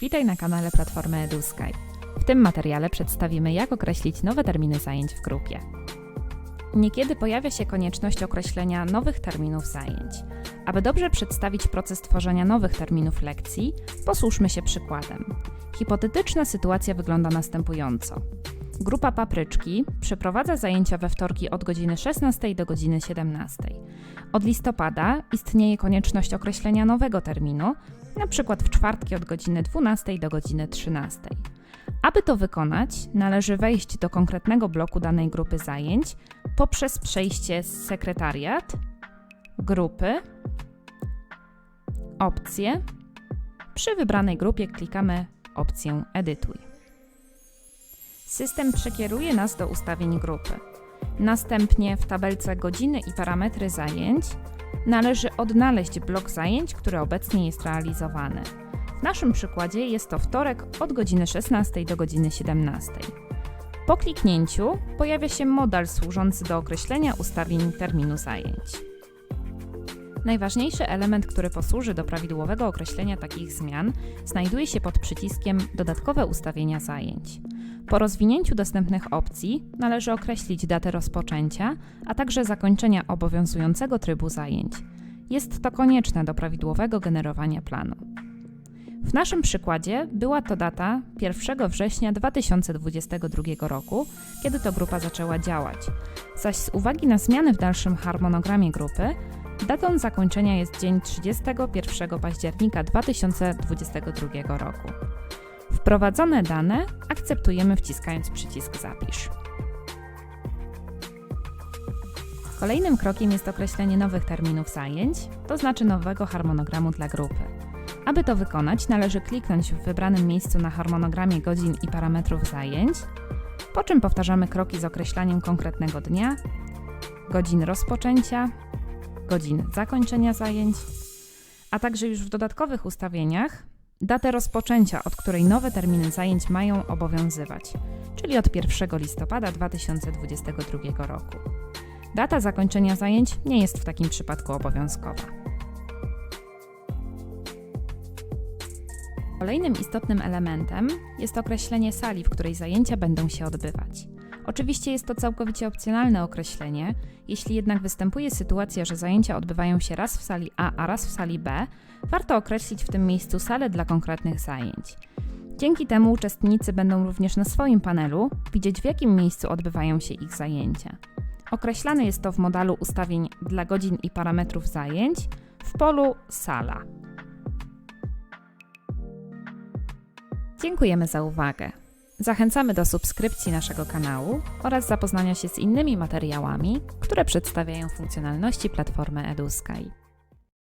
Witaj na kanale Platformy EduSky. W tym materiale przedstawimy, jak określić nowe terminy zajęć w grupie. Niekiedy pojawia się konieczność określenia nowych terminów zajęć. Aby dobrze przedstawić proces tworzenia nowych terminów lekcji, posłużmy się przykładem. Hipotetyczna sytuacja wygląda następująco. Grupa papryczki przeprowadza zajęcia we wtorki od godziny 16 do godziny 17. Od listopada istnieje konieczność określenia nowego terminu, np. w czwartki od godziny 12 do godziny 13. Aby to wykonać, należy wejść do konkretnego bloku danej grupy zajęć poprzez przejście z sekretariat, grupy, opcje. Przy wybranej grupie klikamy opcję Edytuj. System przekieruje nas do ustawień grupy. Następnie w tabelce godziny i parametry zajęć należy odnaleźć blok zajęć, który obecnie jest realizowany. W naszym przykładzie jest to wtorek od godziny 16 do godziny 17. Po kliknięciu pojawia się modal służący do określenia ustawień terminu zajęć. Najważniejszy element, który posłuży do prawidłowego określenia takich zmian, znajduje się pod przyciskiem Dodatkowe ustawienia zajęć. Po rozwinięciu dostępnych opcji należy określić datę rozpoczęcia, a także zakończenia obowiązującego trybu zajęć. Jest to konieczne do prawidłowego generowania planu. W naszym przykładzie była to data 1 września 2022 roku, kiedy to grupa zaczęła działać, zaś z uwagi na zmiany w dalszym harmonogramie grupy, datą zakończenia jest dzień 31 października 2022 roku. Wprowadzone dane akceptujemy wciskając przycisk Zapisz. Kolejnym krokiem jest określenie nowych terminów zajęć, to znaczy nowego harmonogramu dla grupy. Aby to wykonać, należy kliknąć w wybranym miejscu na harmonogramie godzin i parametrów zajęć, po czym powtarzamy kroki z określaniem konkretnego dnia, godzin rozpoczęcia, godzin zakończenia zajęć, a także już w dodatkowych ustawieniach datę rozpoczęcia, od której nowe terminy zajęć mają obowiązywać, czyli od 1 listopada 2022 roku. Data zakończenia zajęć nie jest w takim przypadku obowiązkowa. Kolejnym istotnym elementem jest określenie sali, w której zajęcia będą się odbywać. Oczywiście jest to całkowicie opcjonalne określenie, jeśli jednak występuje sytuacja, że zajęcia odbywają się raz w sali A, a raz w sali B, warto określić w tym miejscu salę dla konkretnych zajęć. Dzięki temu uczestnicy będą również na swoim panelu widzieć, w jakim miejscu odbywają się ich zajęcia. Określane jest to w modalu ustawień dla godzin i parametrów zajęć w polu Sala. Dziękujemy za uwagę. Zachęcamy do subskrypcji naszego kanału oraz zapoznania się z innymi materiałami, które przedstawiają funkcjonalności platformy EduSky.